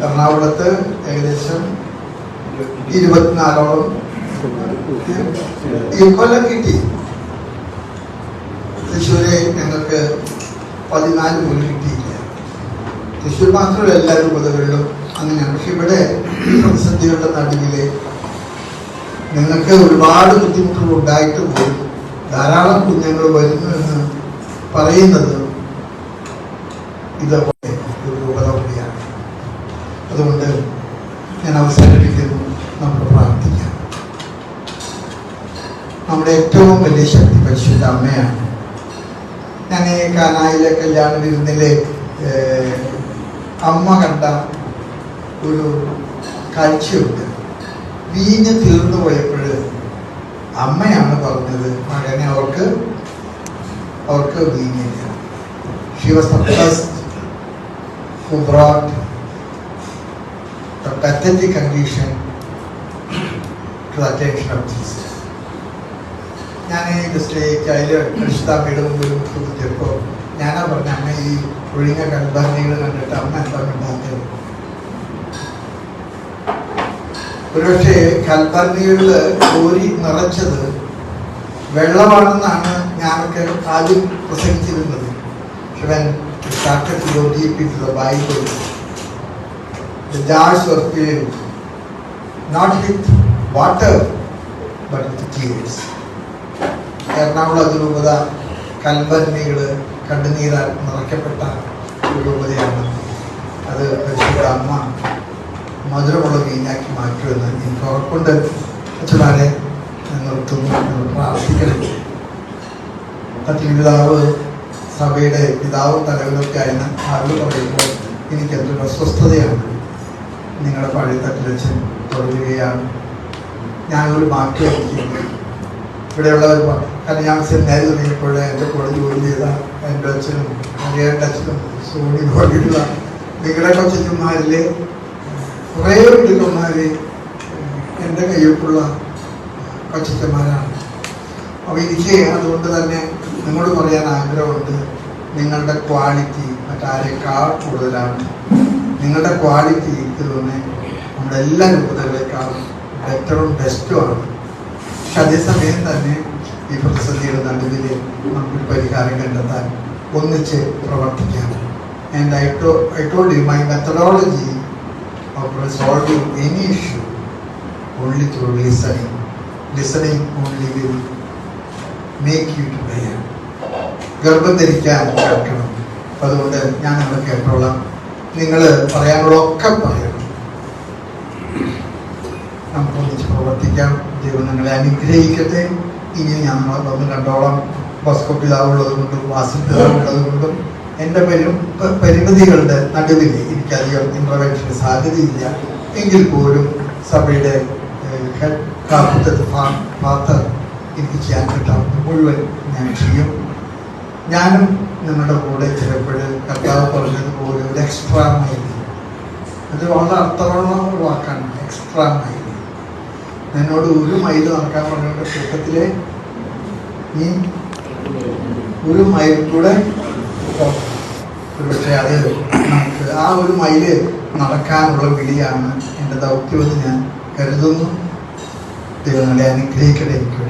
എറണാകുളത്ത് ഏകദേശം ഇരുപത്തിനാലോളം ഈ കൊല്ലം കിട്ടി. തൃശ്ശൂരെ ഞങ്ങൾക്ക് പതിനാല് പോലും കിട്ടിയില്ല. തൃശ്ശൂർ മാത്രമല്ല എല്ലാ രൂപതകളിലും അങ്ങനെയാണ് പക്ഷെ ഇവിടെ പ്രതിസന്ധികളുടെ നടുവിൽ നിങ്ങൾക്ക് ഒരുപാട് ബുദ്ധിമുട്ടുകൾ ഉണ്ടായിട്ട് പോലും ധാരാളം കുഞ്ഞുങ്ങൾ വരുന്നു എന്ന് പറയുന്നത് കൂടിയാണ് അതുകൊണ്ട് ഞാൻ അവസാനിപ്പിക്കുന്നു. നമ്മൾ പ്രാർത്ഥിക്കാം. നമ്മുടെ ഏറ്റവും വലിയ ശക്തി പരിശുദ്ധ അമ്മയാണ്. ഞാൻ ഈ കാനായിലെ കല്യാണ വിരുന്നിലെ അമ്മ കണ്ട ഒരു കാഴ്ചയുണ്ട്. വീഞ്ഞ് തീർന്നു പോയപ്പോൾ അമ്മയാണ് പറഞ്ഞത് മകനെ അവർക്ക് അവർക്ക് വീഞ്ഞില്ല. She was the best who brought the pathetic condition to attention of Jesus. ഞാൻ ഈ മിസ്റ്റേക്ക് അതിൽ പരിശുദ്ധാമ്മയുടെ മുമ്പിൽ ചോദിച്ചപ്പോൾ ഞാനാ പറഞ്ഞ അമ്മ ഈ ഒഴിഞ്ഞ കൽബാനികൾ കണ്ടിട്ട് അമ്മ എന്താ ഉണ്ടാക്കിയത് ഒരുപക്ഷെ കൽബാനികളിൽ കോരി നിറച്ചത് വെള്ളമാണെന്നാണ് ഞാനൊക്കെ ആദ്യം പ്രസംഗിച്ചിരുന്നത്. started to go deep into the jars were filled not with water but with tears. Ernakulam അതിരൂപത കൽബന്നികൾ കണ്ണുനീരാൽ നിറയ്ക്കപ്പെട്ട രൂപതയാണ് അത് പരിശുദ്ധ അമ്മ മധുരമുള്ള വീഞ്ഞാക്കി മാറ്റുമെന്ന് എനിക്ക് ഉറപ്പുണ്ട്. അച്ഛനാരെ നിർത്തുന്നു നിങ്ങൾ പ്രാർത്ഥിക്കണം പിതാവ് സഭയുടെ പിതാവും തലവിലൊക്കെ ആയിരുന്ന അറിവ് പറയുമ്പോൾ എനിക്ക് എന്തൊരു അസ്വസ്ഥതയാണ്. നിങ്ങളുടെ പഴയ തട്ടിലച്ഛൻ തുടരുകയാണ്. ഞാനൊരു മാറ്റം എനിക്ക് ഇവിടെയുള്ളവർ കാരണം ഞാൻ ചെന്നൈ തുടങ്ങിയപ്പോൾ എന്റെ കൂടെ ജോലി ചെയ്ത എന്റെ അച്ഛനും എന്റെ അച്ഛനും സോണി പോലെയുള്ള നിങ്ങളുടെ കൊച്ചുമാരിൽ കുറേ വീട്ടിലുമാർ എന്റെ കയ്യൊപ്പുള്ള കൊച്ചന്മാരാണ് അപ്പോൾ എനിക്ക് അതുകൊണ്ട് തന്നെ നിങ്ങളോട് പറയാൻ ആഗ്രഹമുണ്ട്. നിങ്ങളുടെ ക്വാളിറ്റി മറ്റാരേക്കാൾ കൂടുതലാണ്. നിങ്ങളുടെ ക്വാളിറ്റി എനിക്ക് തന്നെ നമ്മുടെ എല്ലാ രൂപതകളെക്കാളും ബെറ്ററും ബെസ്റ്റുമാണ് പക്ഷെ അതേസമയം തന്നെ ഈ പ്രതിസന്ധിയുടെ നടുവിൽ നമുക്കൊരു പരിഹാരം കണ്ടെത്താൻ ഒന്നിച്ച് പ്രവർത്തിക്കാം. And I to I told you my methodology of resolving any issue only through listening listening only will make you to ഗർഭം ധരിക്കാൻ കേൾക്കണം അതുകൊണ്ട് ഞാൻ നിങ്ങളെ കേട്ടോളാം. നിങ്ങൾ പറയാനുള്ളതൊക്കെ പറയണം. നമുക്ക് ഒന്നിച്ച് പ്രവർത്തിക്കാം. ദൈവം നിങ്ങളെ അനുഗ്രഹിക്കട്ടെ. ഇനി ഞാൻ നമ്മളെ വന്ന് കണ്ടോളം. ബോസ്കോ പിതാവുള്ളത് കൊണ്ടും വാസിൽ പിതാവുള്ളത് കൊണ്ടും എന്റെ പരി പരിമിതികളുടെ നടുവിൽ എനിക്കധികം ഇന്റർവെൻഷന് സാധ്യതയില്ല. എങ്കിൽ പോലും സഭയുടെ എനിക്ക് ചെയ്യാൻ കിട്ടാവുന്ന മുഴുവൻ ഞാൻ ചെയ്യും. ഞാനും നിങ്ങളുടെ കൂടെ ചിലപ്പോൾ കർത്താവ് പറഞ്ഞതുപോലെ ഒരു എക്സ്ട്രാ മൈൽ അത് വളരെ അർത്ഥമുള്ള വാക്കാണ്. എക്സ്ട്രാ മൈൽ എന്നോട് ഒരു മൈൽ നടക്കാൻ പറഞ്ഞ കൂട്ടത്തിലെ നീ ഒരു മൈൽ കൂടെ പക്ഷേ അത് നമുക്ക് ആ ഒരു മൈൽ നടക്കാനുള്ള വിളിയാണ് എന്റെ ദൗത്യമെന്ന് ഞാൻ കരുതുന്നു. ദൈവങ്ങളെ അനുഗ്രഹിക്കട്ടെ എനിക്ക് വേണ്ടി. പ്രാർത്ഥിക്കുന്നു